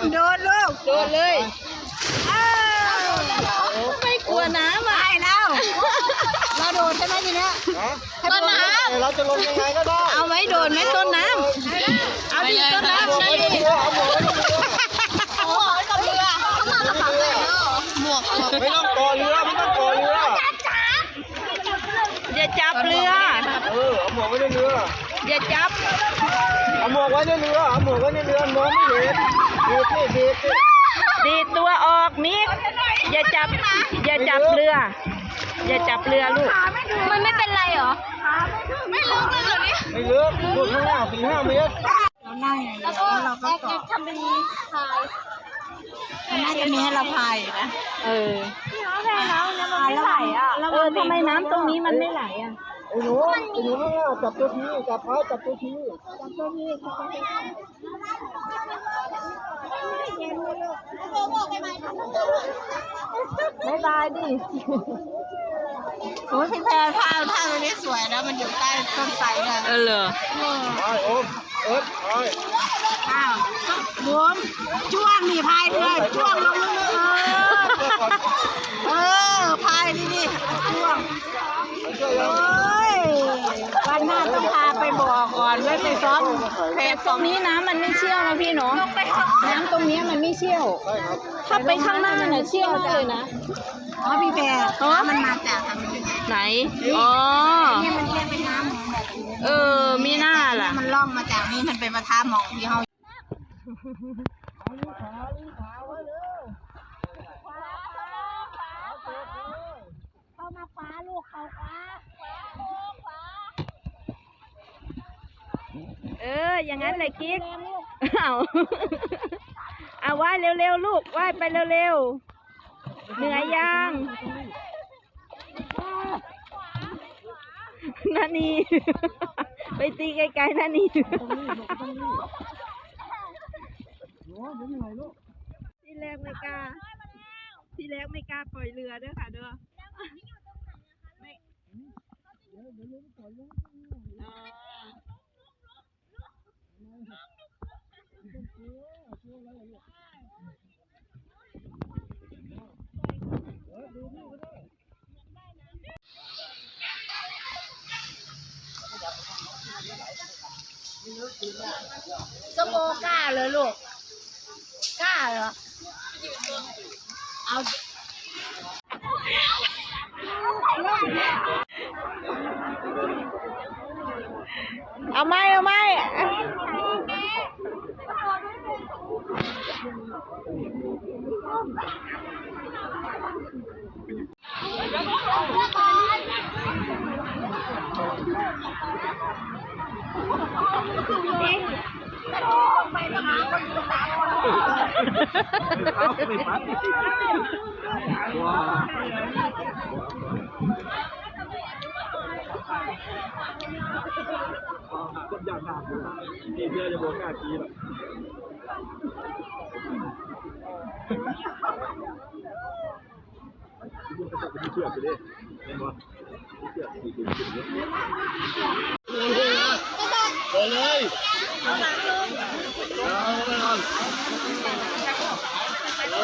มโดนลูกโดนเลยอ้าวไม่กลัวน้ำอะไปแล้วเราโดนใช่ไหมทีเนี้ยต้นน้เราจะลงยังไงก็ได้ำเอาไหมโดนไหมต้นน้ำเอาดิต้นน้ำใช่ดิเอาหมวกไว้ในเรือหมวกไม่ต้องก่อเรือไม่ต้องก่อเรืออย่าจับเรือเออเอาหมวกไว้ในเรืออย่าจับ เอาหมวกไว้ในเรือเอาหมวกไว้ในเรือมองไม่เห็นดีดนี่ดีดนี่ดีดตัวออกมิกอย่าจับ อย่าจับเรือ อย่าจับเรือลูก มันไม่เป็นไรหรอ ไม่ลึกเลยเหรอนี่ไม่ลือกลูกข้างหน้าสี่ห้าเมตรเรานั่งอย่างเดียวแล้วเราก็เกาะทำเป็นพายมันน่าจะมีให้เราพายอยู่นะ เออพายแล้วไม่ไหลอะ เออทำไมน้ำตรงนี้มันไม่ไหลอะ ไอ้หนูไอ้หนูข้างหน้าจับตัวทีจับท้ายจับตัวทีไม่ตายดิโอ้ยพี่แพรท่าท่าตรงนี้สวยนะมันอยู่ใต้ต้นไทรเนี่ยเออเหรอไปโอมเอิร์ธไปอ้าวรวมจ้วงนี่พายเรือจ้วงลงลึกๆเออเออพายนี่นี่จ้วง ช่วย โอ ยัง้ ยวันหน้าต้อง พาไปบ่อก่อนไว้ไปซ้อมแพแต่ตรงนี้น้ำมันไม่เชี่ยวนะพี่เนาะน้ำตรงนี้มันไม่เชี่ยวใช่ครับถ้าไปข้างหน้าน่ะเชี่ยวมากเลยนะอ๋อพี่แพรมันมาจากทางนี้ไหนอ๋อนี่มันเรียกเป็นน้ำหมองแบบนี้เออมีหน้าล่ะ มันล่องมาจากนี่มันเป็นประทาหมองที่เขาเข้ามาฟ้าลูกเขาฟ้า อออย่างนั้นเลยกิ๊กเอาเอาว่ายเร็วๆลูกว่ายไปเร็วๆเหนื่อยยังนานีไปตีไกลๆนานีที่แรกไม่กล้าที่แรกไม่กล้าปล่อยเรือเด้อค่ะเด้อไม่อ๋อ สโมกล้าเลยลูกกล้าเหรอเอาเอาไหมเอาไหม Wow. คนอยากหนักนี่เพื่อจะบอกกล้ากีหรอกเชื่อไปดิเห็นบ่เชื่อดีดีดีเลยเลยเอาไปนอนเอ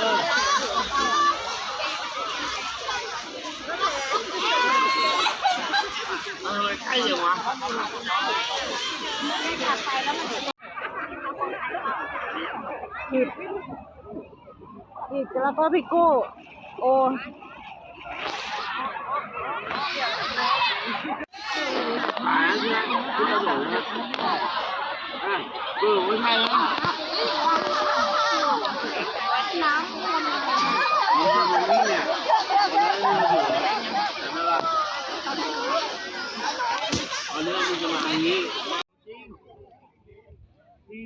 อ ใช่เหรอวะผิดผิดแล้วก็พี่กู้โอ้หาใช่ไหมคุณจะบอกนะอะเออไม่ใช่แล้วน้ำมันนี่เนี่ยเอาเรื่องมันจะมาอย่างนี้จริง จริ